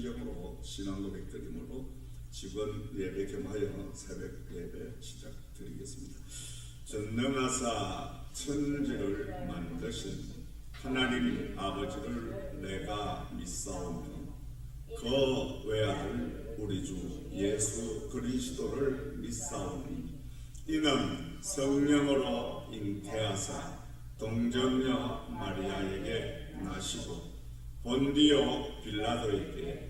성경으로 신앙 고백드림으로 직원 예배 겸하여 새벽 예배 시작드리겠습니다. 전능하사 천지를 만드신 하나님 아버지를 내가 믿사오며 그 외아들 우리 주 예수 그리스도를 믿사오니 이는 성령으로 잉태하사 동정녀 마리아에게 나시고 본디오 빌라도에게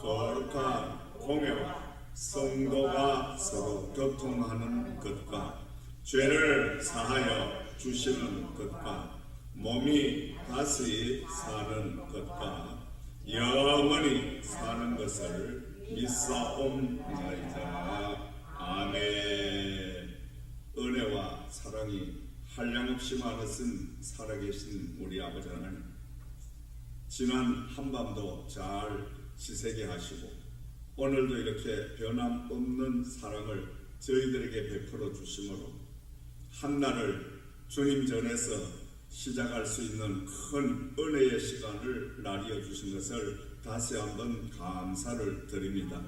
거룩한 공회와 성도가 서로 교통하는 것과 죄를 사하여 주시는 것과 몸이 다시 사는 것과 영원히 사는 것을 믿사옵나이다. 아멘. 은혜와 사랑이 한량없이 많으신 살아계신 우리 아버지 하나님. 지난 한밤도 잘 지새게 하시고 오늘도 이렇게 변함없는 사랑을 저희들에게 베풀어 주심으로 한날을 주님 전에서 시작할 수 있는 큰 은혜의 시간을 나뉘어 주신 것을 다시 한번 감사를 드립니다.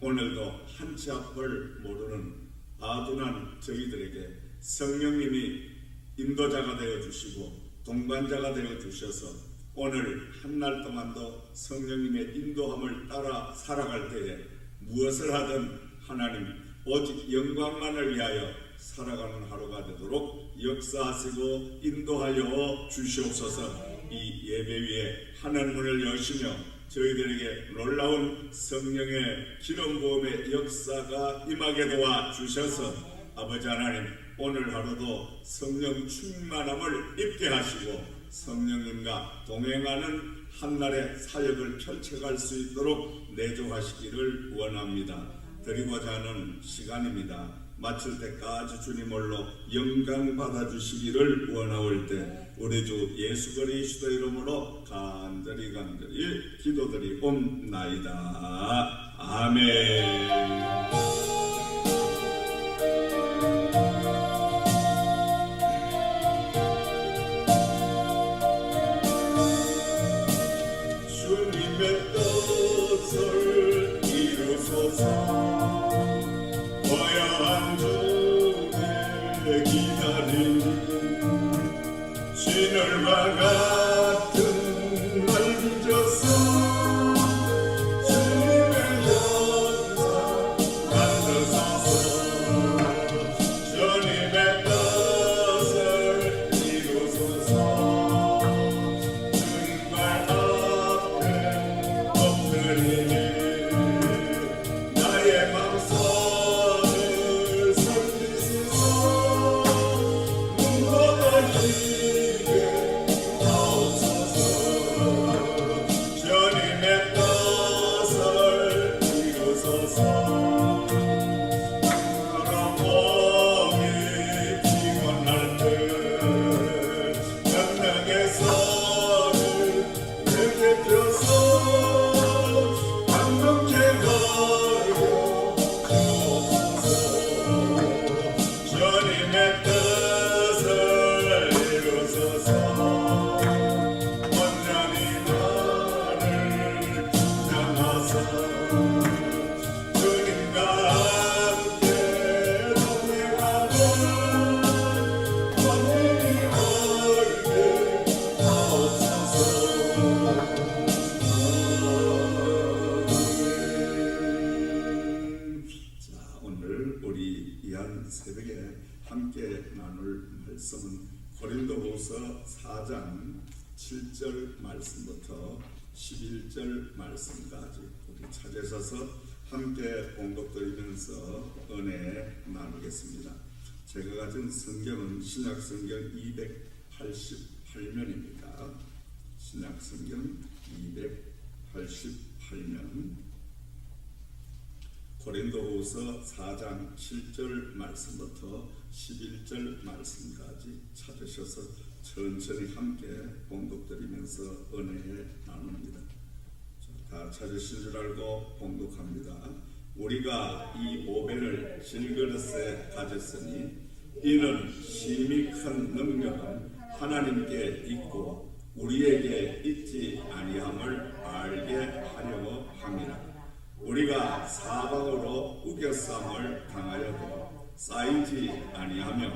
오늘도 한 치 앞을 모르는 아둔한 저희들에게 성령님이 인도자가 되어 주시고 동반자가 되어 주셔서 오늘 한 날 동안도 성령님의 인도함을 따라 살아갈 때에 무엇을 하든 하나님 오직 영광만을 위하여 살아가는 하루가 되도록 역사하시고 인도하여 주시옵소서. 이 예배 위에 하늘문을 여시며 저희들에게 놀라운 성령의 기름 부음의 역사가 임하게 도와 주셔서 아버지 하나님 오늘 하루도 성령 충만함을 입게 하시고 성령님과 동행하는 한날의 사역을 펼쳐갈 수 있도록 내조하시기를 원합니다. 드리고자 하는 시간입니다. 마칠 때까지 주님 홀로 영광 받아 주시기를 원하올 때 우리 주 예수 그리스도 이름으로 간절히 간절히 기도드리옵나이다. 아멘. 봉독드리면서 은혜 나누겠습니다. 제가 가진 성경은 신약 성경 288면입니다. 신약 성경 288 팔면 고린도후서 4장 7절 말씀부터 11절 말씀까지 찾으셔서 천천히 함께 봉독드리면서 은혜에 나눕니다. 자, 다 찾으신 줄 알고 봉독합니다. 우리가 이 오배를 질그릇에 가졌으니 이는 심히 큰 능력은 하나님께 있고 우리에게 있지 아니함을 알게 하려 함이라. 우리가 사방으로 우겨쌈을 당하여도 쌓이지 아니하며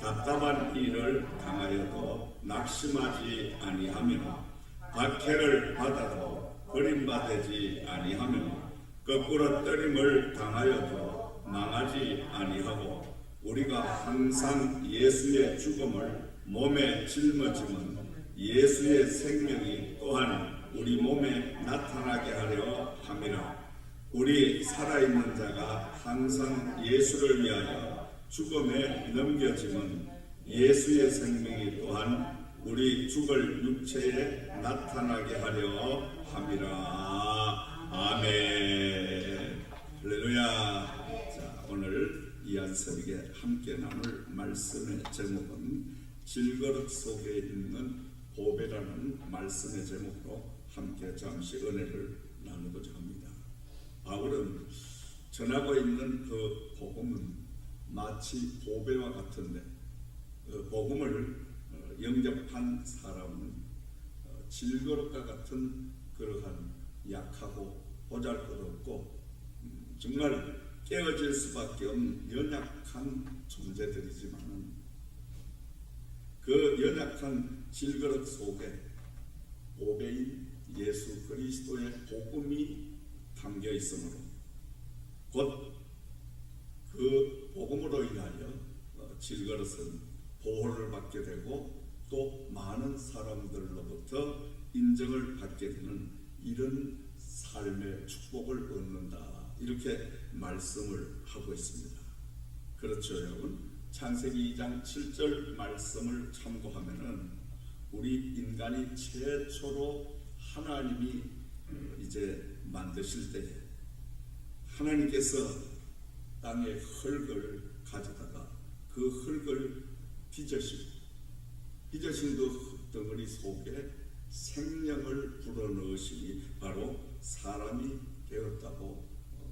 답답한 일을 당하여도 낙심하지 아니하며 박해를 받아도 버림받지 아니하며 거꾸로 떠림을 당하여도 망하지 아니하고 우리가 항상 예수의 죽음을 몸에 짊어지면 예수의 생명이 또한 우리 몸에 나타나게 하려 함이라. 우리 살아있는 자가 항상 예수를 위하여 죽음에 넘겨지면 예수의 생명이 또한 우리 죽을 육체에 나타나게 하려 함이라 아멘 할렐루야 자 오늘 이 안석에 함께 나눌 말씀의 제목은 질거릇 속에 있는 보배라는 말씀의 제목으로 함께 잠시 은혜를 나누고자 합니다. 바울은 전하고 있는 그 복음은 마치 보배와 같은데 그 복음을 어, 영접한 사람은 어, 질거릇과 같은 그러한 약하고 보잘것없고 음, 정말 깨어질 수밖에 없는 연약한 존재들이지만은 그 연약한 질그릇 속에 보배인 예수 그리스도의 복음이 담겨 있으므로 곧 그 복음으로 인하여 어, 질그릇은 보호를 받게 되고 또 많은 사람들로부터 인정을 받게 되는 이런 삶의 축복을 얻는다 이렇게 말씀을 하고 있습니다. 그렇죠, 여러분. 창세기 2장 7절 말씀을 참고하면은 우리 인간이 최초로 하나님이 이제 만드실 때에 하나님께서 땅에 흙을 가져다가 그 흙을 빚으시고 빚으신 그 흙덩어리 속에 생명을 불어넣으시니 바로 사람이 되었다고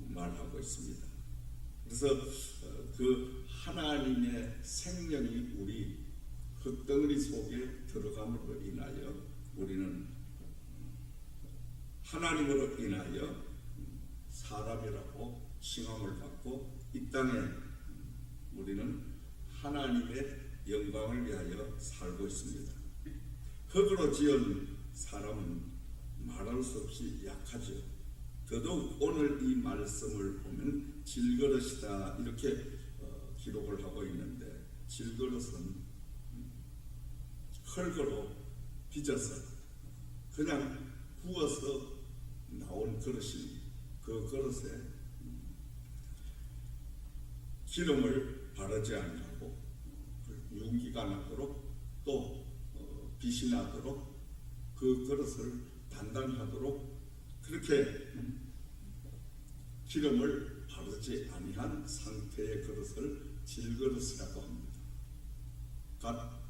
말하고 있습니다. 그래서 어, 그 하나님의 생명이 우리 흙덩어리 속에 들어감으로 인하여 우리는 하나님으로 인하여 사람이라고 칭함을 받고 이 땅에 우리는 하나님의 영광을 위하여 살고 있습니다. 흙으로 지은 사람은 말할 수 없이 약하죠. 더더욱 오늘 이 말씀을 보면 질그릇이다 이렇게 어, 기록을 하고 있는데 질그릇은 흙으로 빚어서 그냥 구워서 나온 그릇이 그 그릇에 기름을 바르지 아니하고 윤기가 나도록 또 어, 빛이 나도록 그 그릇을 단단하도록 그렇게 기름을 바르지 아니한 상태의 그릇을 질그릇이라고 합니다. 갓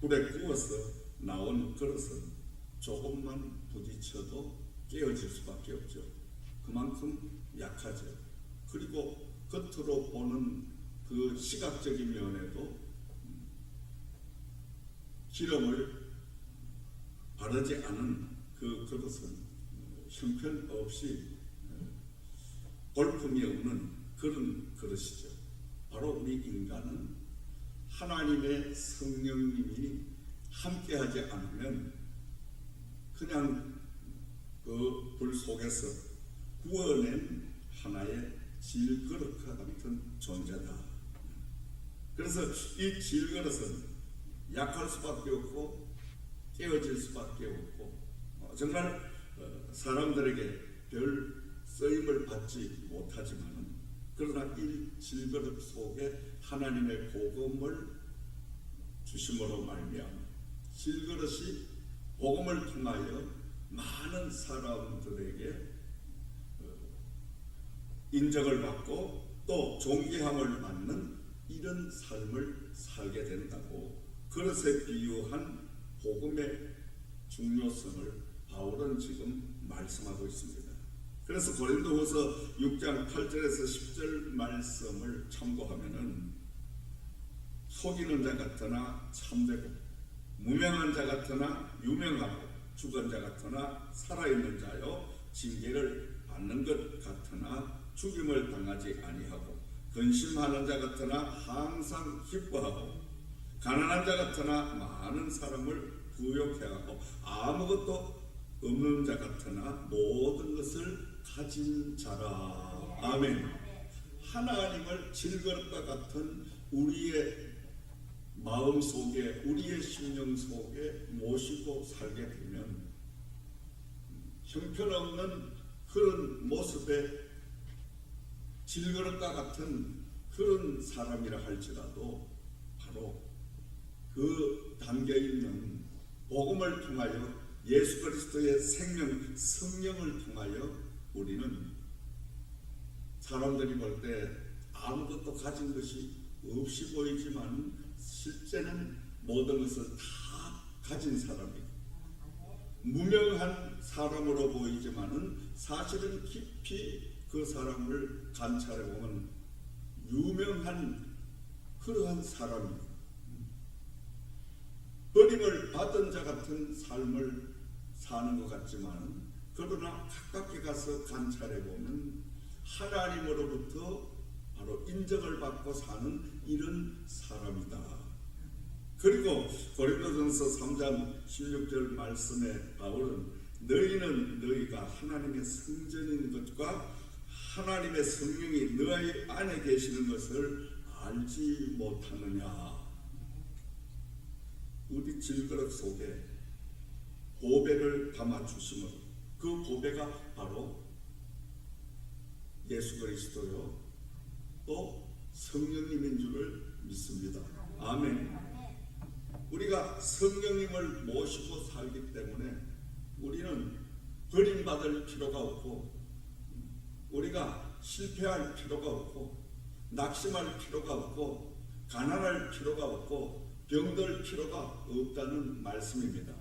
불에 구워서 나온 그릇은 조금만 부딪혀도 깨어질 수밖에 없죠. 그만큼 약하죠. 그리고 겉으로 보는 그 시각적인 면에도 기름을 바르지 않은 그 그릇은 형편없이 볼품이 없는 그런 그릇이죠. 바로 우리 인간은 하나님의 성령님이 함께하지 않으면 그냥 그 불 속에서 구워낸 하나의 질그릇과 같은 존재다. 그래서 이 질그릇은 약할 수밖에 없고 깨어질 수밖에 없고 어, 정말 어, 사람들에게 별 쓰임을 받지 못하지만 그러나 이 질그릇 속에 하나님의 복음을 주심으로 말미암아 질그릇이 복음을 통하여 많은 사람들에게 어, 인정을 받고 또 존귀함을 받는 이런 삶을 살게 된다고 그것에 비유한 복음의 중요성을 바울은 지금 말씀하고 있습니다. 그래서 고린도후서 6장 8절에서 10절 말씀을 참고하면은 속이는 자 같으나 참되고 무명한 자 같으나 유명하고 죽은 자 같으나 살아있는 자요 징계를 받는 것 같으나 죽임을 당하지 아니하고 근심하는 자 같으나 항상 기뻐하고 가난한 자 같으나 많은 사람을 부욕해 하고 아무것도 없는 자 같으나 모든 것을 가진 자라. 아멘. 하나님을 질것과 같은 우리의 마음 속에 우리의 심령 속에 모시고 살게 되면 형편없는 그런 모습에 질그릇과 같은 그런 사람이라 할지라도 바로 그 담겨 있는 복음을 통하여 예수 그리스도의 생명 성령을 통하여 우리는 사람들이 볼 때 아무것도 가진 것이 없이 보이지만 실제는 모든 것을 다 가진 사람이고 무명한 사람으로 보이지만은 사실은 깊이 그 사람을 관찰해 보면 유명한 그러한 사람이고 버림을 받은 자 같은 삶을 사는 것 같지만 그러나 가깝게 가서 관찰해 보면 하나님으로부터 바로 인정을 받고 사는 이런 사람이다. 그리고 고린도전서 3장 16절 말씀에 바울은 너희는 너희가 하나님의 성전인 것과 하나님의 성령이 너희 안에 계시는 것을 알지 못하느냐. 우리 질그릇 속에 보배를 담아 주심으로 그 보배가 바로 예수 그리스도요 또 성령님인 줄을 믿습니다. 아멘. 우리가 성령님을 모시고 살기 때문에 우리는 버림받을 필요가 없고 우리가 실패할 필요가 없고 낙심할 필요가 없고 가난할 필요가 없고 병들 필요가 없다는 말씀입니다.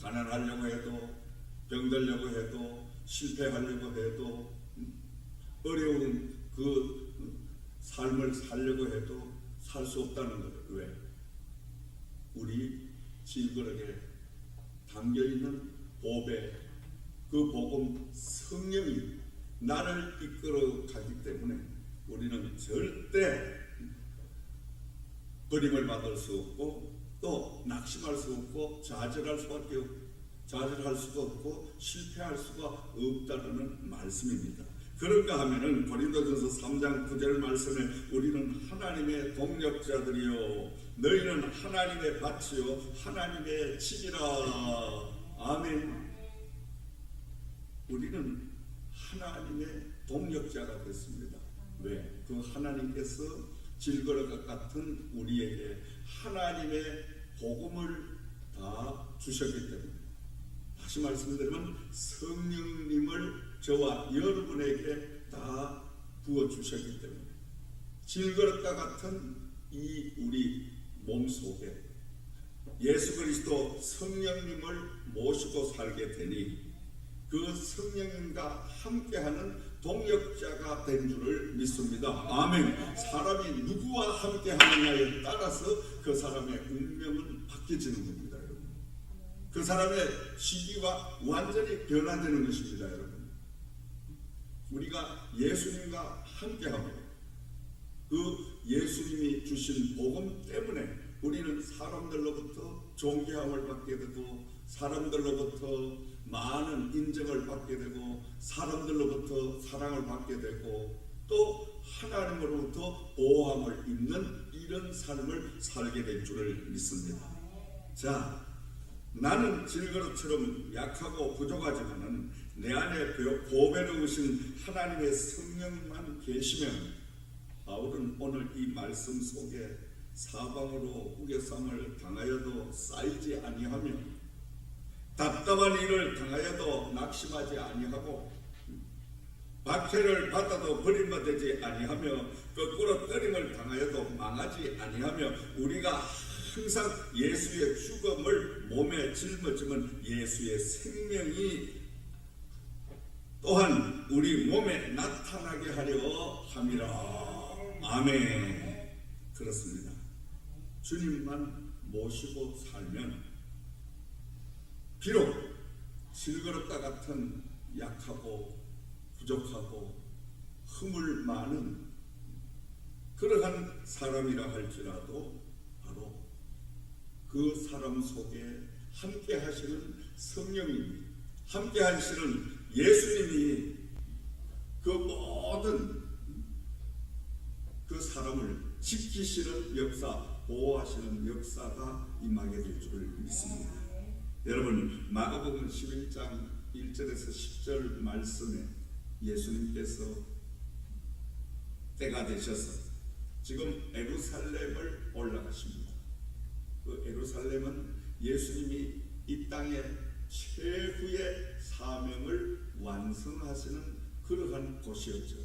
가난하려고 해도 병들려고 해도 실패하려고 해도 어려운 그 삶을 살려고 해도 살 수 없다는 거예요. 왜? 우리 질그릇에 담겨 있는 보배, 그 복음 성령이 나를 이끌어 가기 때문에 우리는 절대 버림을 받을 수 없고 또 낙심할 수 없고 좌절할 수밖에 없, 좌절할 수가 없고 실패할 수가 없다는 말씀입니다. 그런가 하면은 고린도전서 3장 9절 말씀에 우리는 하나님의 동력자들이요 너희는 하나님의 밭이요 하나님의 집이라 아멘. 우리는 하나님의 동력자가 됐습니다. 왜? 그 하나님께서 질거릇과 같은 우리에게 하나님의 복음을 다 주셨기 때문에 다시 말씀드리면 성령님을 저와 여러분에게 다 부어 주셨기 때문에 질그릇과 같은 이 우리 몸 속에 예수 그리스도 성령님을 모시고 살게 되니 그 성령님과 함께하는 동역자가 된 줄을 믿습니다. 아멘. 사람이 누구와 함께 하느냐에 따라서 그 사람의 운명은 바뀌어지는 겁니다. 그 사람의 시기가 완전히 변화되는 것입니다, 여러분. 우리가 예수님과 함께하고 그 예수님이 주신 복음 때문에 우리는 사람들로부터 존귀함을 받게 되고 사람들로부터 많은 인정을 받게 되고 사람들로부터 사랑을 받게 되고 또 하나님으로부터 보호함을 입는 이런 삶을 살게 될 줄을 믿습니다. 자, 나는 질그릇처럼 약하고 부족하지만은 내 안에 보배로 오신 하나님의 성령만 계시면 바울은 오늘 이 말씀 속에 사방으로 우겨쌈을 당하여도 쌓이지 아니하며 답답한 일을 당하여도 낙심하지 아니하고 박해를 받아도 버림받지 아니하며 거꾸로 뜨림을 당하여도 망하지 아니하며 우리가 항상 예수의 죽음을 몸에 짊어지면 예수의 생명이 또한 우리 몸에 나타나게 하려 함이라. 아멘. 그렇습니다. 주님만 모시고 살면 비록 질그릇과 같은 약하고 부족하고 흠을 많은 그러한 사람이라 할지라도 바로 그 사람 속에 함께 하시는 성령님이 함께 하시는 예수님이 그 모든 그 사람을 지키시는 역사, 보호하시는 역사가 임하게 될 줄을 믿습니다. 여러분 마가복음 11장 1절에서 10절 말씀에 예수님께서 때가 되셔서 지금 에루살렘을 올라가십니다. 그 에루살렘은 예수님이 이 땅에 최후의 사명을 완성하시는 그러한 곳이었죠.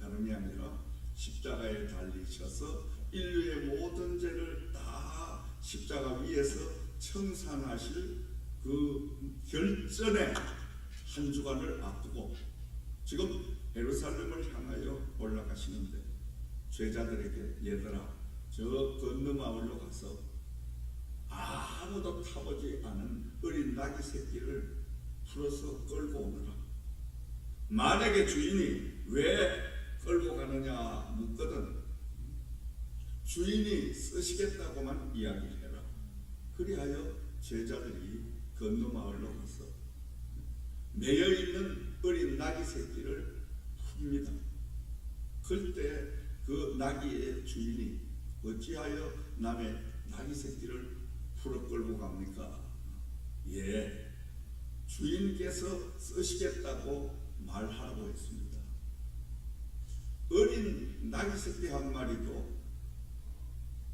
다름이 아니라 십자가에 달리셔서 인류의 모든 죄를 다 십자가 위에서 청산하실 그 결전의 한 주간을 앞두고 지금 예루살렘을 향하여 올라가시는데 죄자들에게 얘들아 저 건너 마을로 가서 아무도 타보지 않은 어린 나귀 새끼를 풀어서 끌고 오너라. 만약에 주인이 왜 끌고 가느냐 묻거든 주인이 쓰시겠다고만 이야기해라. 그리하여 제자들이 건너 마을로 가서 매여 있는 어린 나귀 새끼를 풉니다. 그때 그 나귀의 주인이 어찌하여 남의 나귀 새끼를 풀어 끌고 갑니까? 예, 주인께서 쓰시겠다고 말하라고 했습니다. 어린 나귀 새끼 한 마리도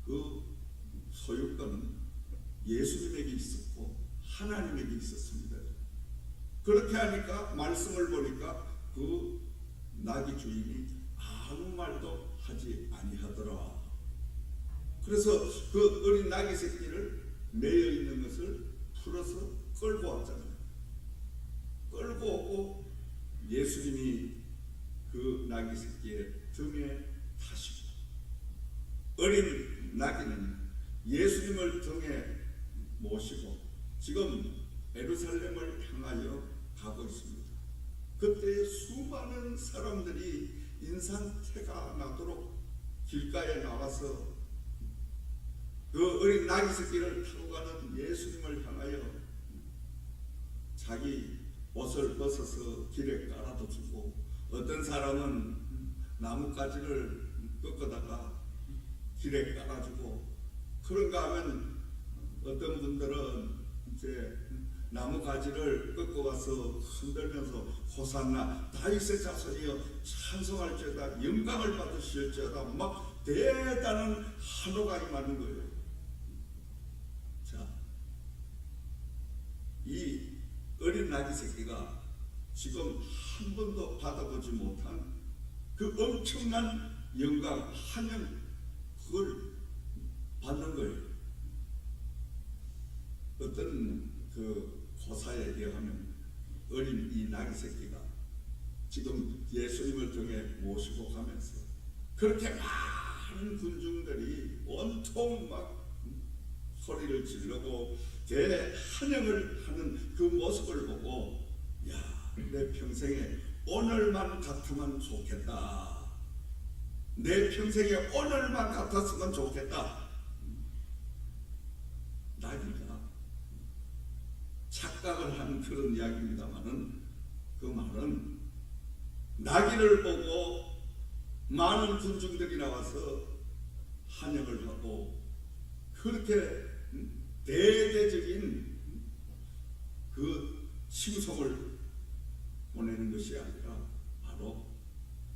그 소유권은 예수님에게 있었고 하나님에게 있었습니다. 그렇게 하니까 말씀을 보니까 그 나귀 주인이 아무 말도 하지 아니하더라. 그래서 그 어린 나귀 새끼를 매여 있는 것을 풀어서 끌고 왔잖아요. 끌고 오고 예수님이 그 나귀 새끼의 등에 타시고 어린 나귀는 예수님을 등에 모시고 지금 에루살렘을 향하여 가고 있습니다. 그때 수많은 사람들이 인상태가 나도록 길가에 나와서 그 어린 나귀 새끼를 타고 가는 예수님을 향하여 자기 옷을 벗어서 길에 깔아도 주고 어떤 사람은 나뭇가지를 꺾어다가 길에 깔아주고 그런가 하면 어떤 분들은 이제 나무 가지를 꺾어 와서 흔들면서 호산나 다윗의 자손이여 찬송할지어다 영광을 받으실지어다 막 대단한 한호가 임하는 거예요. 자, 이 어린 나귀 새끼가 지금 한 번도 받아보지 못한 그 엄청난 영광 한영 그걸 받는 거예요. 어떤 그 고사에 의하면 어린 이 나귀 새끼가 지금 예수님을 등에 모시고 가면서 그렇게 많은 군중들이 온통 막 소리를 지르고 대환영을 하는 그 모습을 보고 야 내 평생에 오늘만 같으면 좋겠다. 내 평생에 오늘만 같았으면 좋겠다 나귀가 착각을 한 그런 이야기입니다만은 그 말은 나귀를 보고 많은 군중들이 나와서 환영을 하고 그렇게 음, 대대적인 그 칭송을 보내는 것이 아니라 바로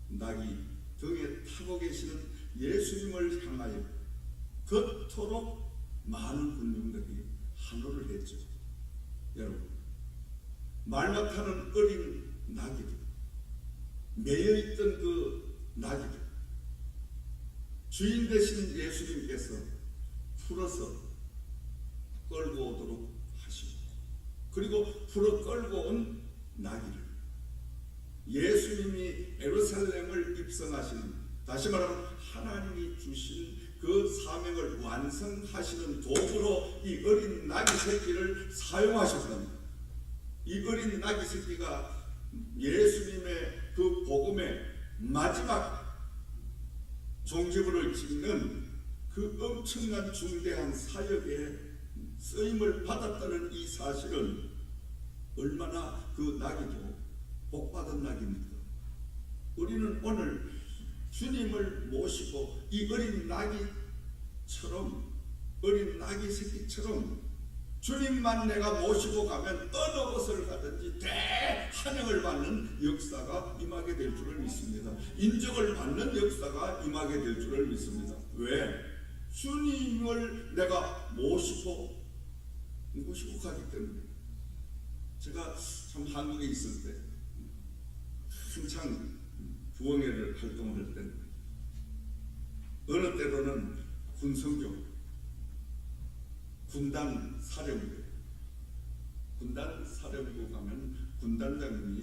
나귀 등에 타고 계시는 예수님을 향하여 그토록 많은 군중들이 환호를 했죠. 여러분 말 못하는 어린 나귀들 매여 있던 그 나귀들 주인 되신 예수님께서 풀어서 끌고 오도록 하시고 그리고 풀어 끌고 온 나귀를 예수님이 에루살렘을 입성하시는 다시 말하면 하나님이 주신 그 사명을 완성하시는 도구로 이 어린 나귀 새끼를 사용하셨습니다. 이 어린 나귀 새끼가 예수님의 그 복음의 마지막 종지부를 찍는 그 엄청난 중대한 사역에 쓰임을 받았다는 이 사실은 얼마나 그 나귀도 복받은 낙입니까? 우리는 오늘 주님을 모시고 이 어린 낙이처럼 어린 낙이 새끼처럼 주님만 내가 모시고 가면 어느 곳을 가든지 대환영을 받는 역사가 임하게 될 줄을 믿습니다. 인정을 받는 역사가 임하게 될 줄을 믿습니다. 왜? 주님을 내가 모시고 모시고 가기 때문에 제가 참 한국에 있을 때 한창 부흥회를 활동할 때 어느 때로는 군성교 군단 사령부 군단 사령부 가면 군단장님이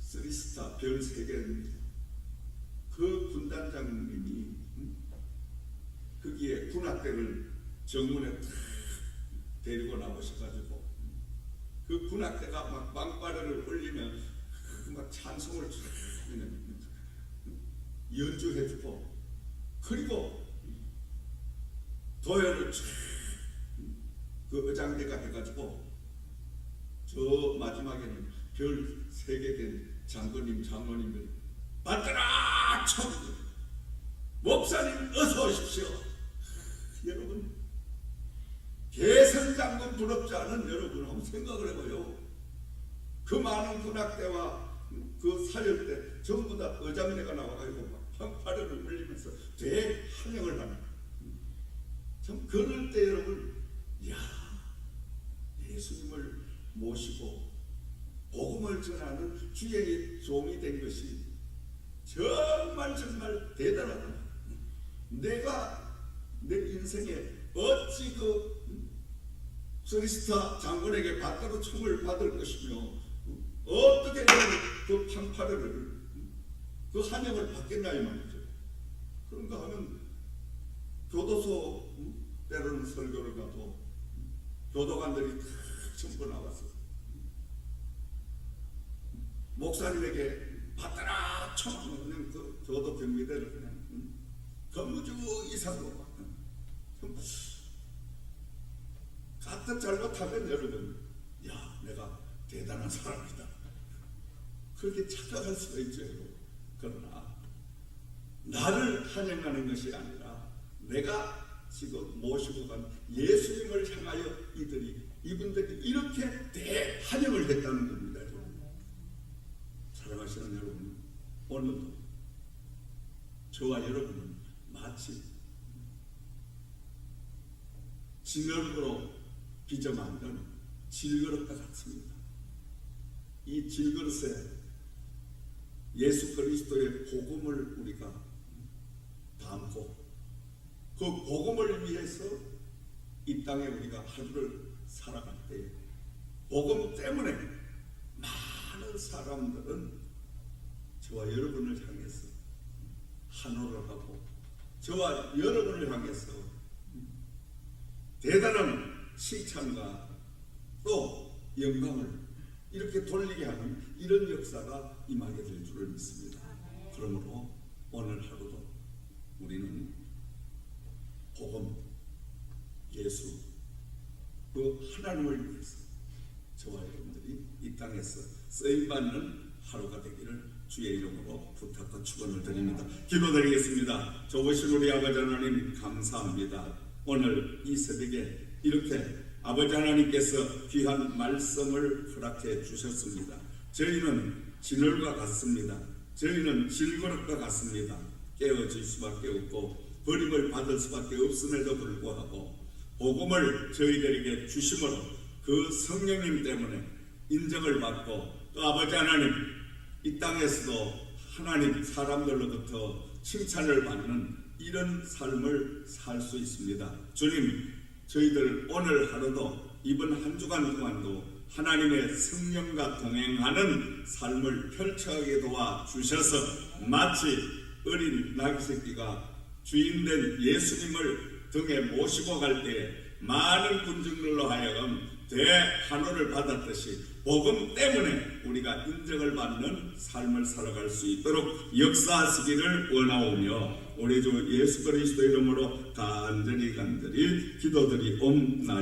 쓰리스타 별 세 개입니다. 그 군단장님이 거기에 군악대를 정문에 탁 데리고 나오셔가지고 그 군악대가 막 망바레를 올리면 막 찬송을 쫙 연주해 주고 그리고 도열을 쫙그 의장대가 해가지고 저 마지막에는 별 세 개 된 장로님 장로님들 받들아 청 목사님 어서 오십시오. 여러분 개선장군 부럽지 않은 여러분 한번 생각을 해봐요. 그 많은 군악대와 그 사열대 전부 다 의장대가 나와가지고 판파를 올리면서 대환영을 하는 참 그럴 때 여러분 야 예수님을 모시고 복음을 전하는 주의 종이 된 것이 정말 정말 대단하다 내가 내 인생에 어찌 그 소리스타 장군에게 받들어 총을 받을 것이며 어떻게 그 판파르를 그 한영을 받겠냐 이 말이죠. 그런가 하면 교도소 때로는 설교를 가도 교도관들이 다 전부 나와서 목사님에게 받더라! 총 그냥 그 교도 경비대를 그냥 건무주 이상으로 가뜩 잘못하면 여러분 야 내가 대단한 사람이다. 그렇게 착각할 수가 있죠 여러분. 그러나 나를 환영하는 것이 아니라 내가 지금 모시고 간 예수님을 향하여 이들이 이분들이 이렇게 대환영을 했다는 겁니다. 사랑하시는 여러분 오늘도 저와 여러분은 마치 진얼굴로 빚어 만든 질그릇과 같습니다. 이 질그릇에 예수 그리스도의 복음을 우리가 담고 그 복음을 위해서 이 땅에 우리가 하루를 살아갈 때 복음 때문에 많은 사람들은 저와 여러분을 향해서 환호를 하고 저와 여러분을 향해서 대단한 칭찬과 또 영광을 이렇게 돌리게 하는 이런 역사가 임하게 될 줄을 믿습니다. 그러므로 오늘 하루도 우리는 복음, 예수, 그 하나님을 위해서 저와 여러분들이 이 땅에서 쓰임받는 하루가 되기를 주의 이름으로 부탁과 축원을 드립니다. 기도드리겠습니다. 좋으신 우리 아버지 하나님 감사합니다. 오늘 이 새벽에 이렇게 아버지 하나님께서 귀한 말씀을 허락해 주셨습니다. 저희는 진월과 같습니다. 저희는 질그릇과 같습니다. 깨어질 수밖에 없고 버림을 받을 수밖에 없음에도 불구하고 복음을 저희들에게 주심으로 그 성령님 때문에 인정을 받고 또 아버지 하나님 이 땅에서도 하나님 사람들로부터 칭찬을 받는 이런 삶을 살 수 있습니다. 주님, 저희들 오늘 하루도 이번 한 주간 동안도 하나님의 성령과 동행하는 삶을 펼쳐가게 도와 주셔서 마치 어린 나귀 새끼가 주인된 예수님을 등에 모시고 갈 때 많은 군중들로 하여금 대한호를 받았듯이 복음 때문에 우리가 인정을 받는 삶을 살아갈 수 있도록 역사하시기를 원하오며 우리 주 예수 그리스도 이름으로 간절히 간절히 기도드리옵나이다.